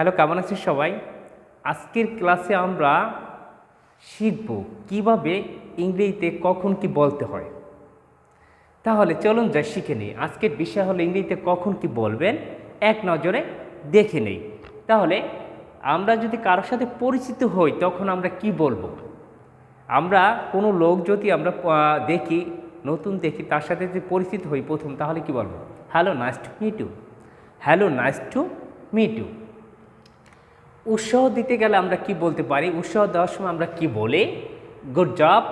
Hello, কেমন আছিস সবাই? আজকের ক্লাসে আমরা শিখব কীভাবে ইংরেজিতে কখন কি বলতে হয়। তাহলে চলুন যা শিখে নিই। আজকের বিষয় হলো ইংরেজিতে কখন কি বলবেন এক নজরে দেখে নেই। তাহলে আমরা যদি কারোর সাথে পরিচিত হই, তখন আমরা কি বলব? আমরা কোনো লোক যদি আমরা দেখি, নতুন দেখি, তার সাথে যদি পরিচিত হই প্রথম, তাহলে কি বলব? Hello, nice to meet hello, nice to meet উৎসাহ দিতে গেলে আমরা কি বলতে পারি? উৎসাহ দেওয়ার সময় আমরা কি বলি? গুড জব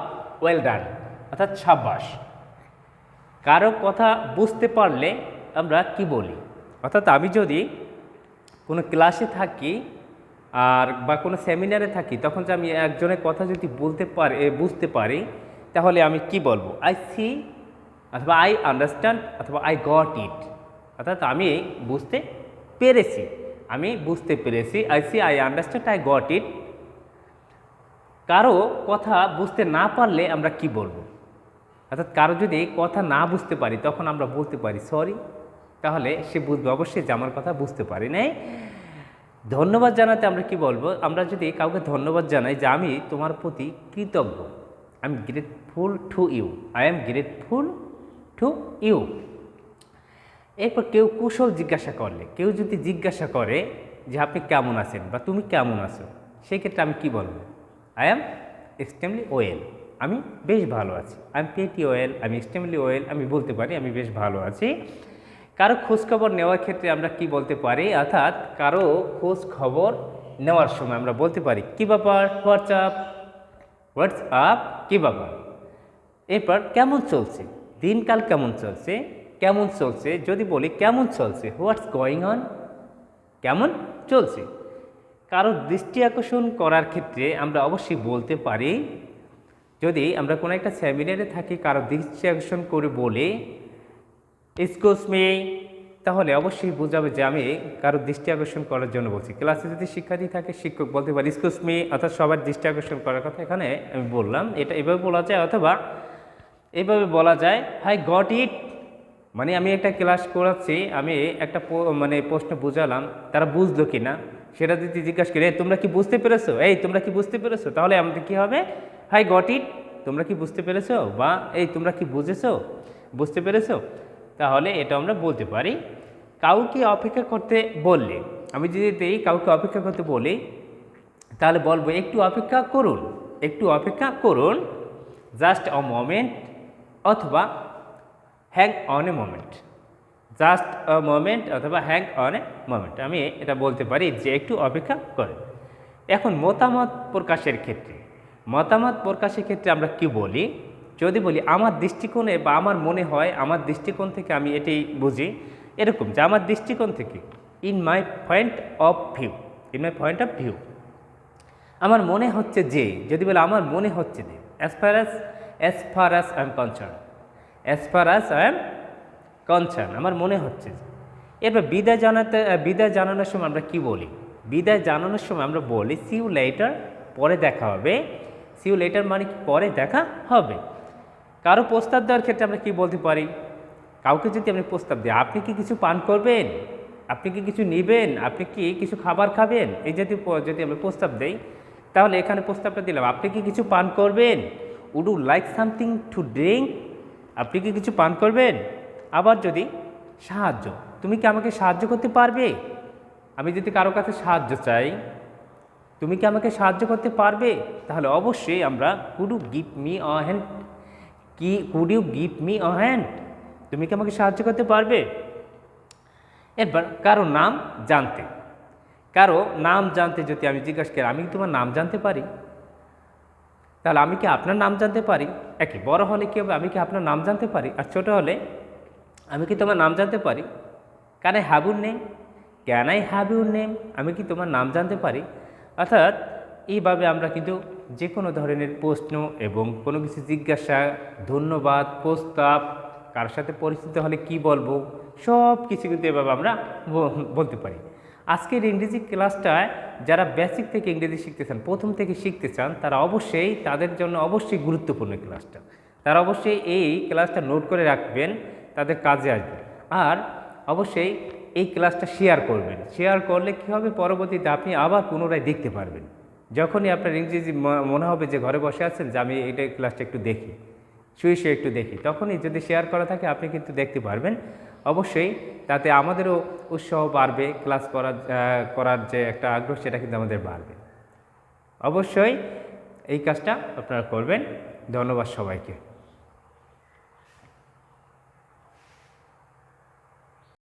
ওয়েল ডান অর্থাৎ সাব্বাস। কারও কথা বুঝতে পারলে আমরা কি বলি? অর্থাৎ আমি যদি কোনো ক্লাসে থাকি আর বা কোনো সেমিনারে থাকি, তখন যে আমি একজনের কথা যদি বলতে পারি বুঝতে পারি, তাহলে আমি কি বলব? আই সি অথবা আই আন্ডারস্ট্যান্ড অথবা আই গট ইট অর্থাৎ আমি বুঝতে পেরেছি। আমি বুঝতে পেরেছি I see I understand I got it কারও কথা বুঝতে না পারলে আমরা কি বলব? অর্থাৎ কারও যদি কথা না বুঝতে পারি, তখন আমরা বলতে পারি সরি তাহলে সে বুঝবে, অবশ্যই যে আমার কথা বুঝতে পারি নাই। ধন্যবাদ জানাতে আমরা কি বলব? আমরা যদি কাউকে ধন্যবাদ জানাই যে আমি তোমার প্রতি কৃতজ্ঞ I am grateful to you I am grateful to you এরপর কেউ কুশল জিজ্ঞাসা করলে, কেউ যদি জিজ্ঞাসা করে যে আপনি কেমন আছেন বা তুমি কেমন আছো সেই ক্ষেত্রে আমি কি বলব? আই অ্যাম এক্সট্রিমলি ওয়েল আমি বেশ ভালো আছি। আই এম পেটি ওয়েল আমি এক্সট্রিমলি ওয়েল আমি বলতে পারি আমি বেশ ভালো আছি। কারও খোঁজ খবর নেওয়ার ক্ষেত্রে আমরা কি বলতে পারি? অর্থাৎ কারও খোঁজ খবর নেওয়ার সময় আমরা বলতে পারি, কী ব্যাপার? হোয়াটসঅ্যাপ হোয়াটসঅ্যাপ কী ব্যাপার? এরপর, কেমন চলছে? দিনকাল কেমন চলছে? কেমন চলছে? যদি বলি কেমন চলছে? হোয়াটস গোয়িং অন কেমন চলছে? কারও দৃষ্টি আকর্ষণ করার ক্ষেত্রে আমরা অবশ্যই বলতে পারি, যদি আমরা কোনো একটা সেমিনারে থাকি, কারও দৃষ্টি আকর্ষণ করে বলে এক্সকিউজ মি তাহলে অবশ্যই বোঝাবে যে আমি কারও দৃষ্টি আকর্ষণ করার জন্য বলছি। ক্লাসে যদি শিক্ষার্থী থাকে, শিক্ষক বলতে পারি এক্সকিউজ মি অর্থাৎ সবার দৃষ্টি আকর্ষণ করার কথা এখানে আমি বললাম। এটা এভাবে বলা যায় অথবা এভাবে বলা যায় হাই গট ইট মানে আমি একটা ক্লাস করাচ্ছি, আমি একটা মানে প্রশ্ন বুঝালাম, তারা বুঝলো কি না সেটা যদি জিজ্ঞাসা করি তোমরা কি বুঝতে পেরেছ? এই, তোমরা কি বুঝতে পেরেছ? তাহলে আমাদের কি হবে? হাই গট ইট, তোমরা কি বুঝতে পেরেছ? বা, এই, তোমরা কি বুঝেছ? বুঝতে পেরেছ? তাহলে এটা আমরা বলতে পারি। কাউকে অপেক্ষা করতে বললে, আমি যদি দেই, কাউকে অপেক্ষা করতে বলি, তাহলে বলব, একটু অপেক্ষা করুন, একটু অপেক্ষা করুন জাস্ট অ মোমেন্ট অথবা hang on a moment just a moment অথবা হ্যাং অন এ মোমেন্ট আমি এটা বলতে পারি যে একটু অপেক্ষা করেন। এখন মতামত প্রকাশের ক্ষেত্রে, মতামত প্রকাশের ক্ষেত্রে আমরা কি বলি? যদি বলি আমার দৃষ্টিকোণে বা আমার মনে হয় আমার দৃষ্টিকোণ থেকে আমি এটি বুঝি, এরকম যে আমার দৃষ্টিকোণ থেকে in my point of view in my point of view আমার মনে হচ্ছে যে, যদি বলে আমার মনে হচ্ছে যে as far as as far as I am concern as far as I am concern আমার মনে হচ্ছে এরপর বিদায় জানাতে বিদায় জানানোর সময় আমরা কি বলি? বিদায় জানানোর সময় আমরা বলি সিউ লেটার পরে দেখা হবে। সিউ লেটার মানে কি? পরে দেখা হবে। কারও প্রস্তাব দেওয়ার ক্ষেত্রে আমরা কি বলতে পারি? কাউকে যদি আপনি প্রস্তাব দিই আপনি কি কিছু পান করবেন? আপনি কি কিছু নেবেন? আপনি কি কিছু খাবার খাবেন? এই জাতীয় যদি আমি প্রস্তাব দেই, তাহলে এখানে প্রস্তাবটা দিলাম, আপনি কি কিছু পান করবেন? Would you like something to drink আপনি কি কিছু পান করবেন? আবার যদি, সাহায্য। তুমি কি আমাকে সাহায্য করতে পারবে? আমি যদি কারও কাছে সাহায্য চাই, তুমি কি আমাকে সাহায্য করতে পারবে? তাহলে অবশ্যই আমরা could you give me a hand কি could you give me a hand তুমি কি আমাকে সাহায্য করতে পারবে? এরপর, কারও নাম জানতে। কারও নাম জানতে যদি আমি জিজ্ঞাসা করি, আমি কি তোমার নাম জানতে পারি? তাহলে আমি কি আপনার নাম জানতে পারি? একই বড় হলে কি হবে? আমি কি আপনার নাম জানতে পারি? আর ছোট হলে? আমি কি তোমার নাম জানতে পারি? Can I have your name? Can I have your name? আমি কি তোমার নাম জানতে পারি? অর্থাৎ এইভাবে আমরা কিন্তু যে কোনো ধরনের প্রশ্ন এবং কোনো কিছু জিজ্ঞাসা, ধন্যবাদ, প্রস্তাব কার সাথে পরিচিত হলে কি বলব সব কিছু কিন্তু এভাবে আমরা বলতে পারি। আজকের ইংরেজি ক্লাসটায় যারা বেসিক থেকে ইংরেজি শিখতে চান, প্রথম থেকে শিখতে চান, তারা অবশ্যই তাদের জন্য অবশ্যই গুরুত্বপূর্ণ ক্লাসটা। তারা অবশ্যই এই ক্লাসটা নোট করে রাখবেন, তাদের কাজে আসবে আর অবশ্যই এই ক্লাসটা শেয়ার করবেন। শেয়ার করলে কী হবে? পরবর্তীতে আপনি আবার পুনরায় দেখতে পারবেন। যখনই আপনার ইংরেজি মনে হবে যে ঘরে বসে আছেন, যে আমি এইটা ক্লাসটা একটু দেখি, শুয়ে শুয়ে একটু দেখি, তখনই যদি শেয়ার করা থাকে, আপনি কিন্তু দেখতে পারবেন। অবশ্যই তাতে আমাদেরও উৎসাহ বাড়বে ক্লাস করার করার যে একটা আগ্রহ সেটা কিন্তু আমাদের বাড়বে। অবশ্যই এই কাজটা আপনারা করবেন। ধন্যবাদ সবাইকে।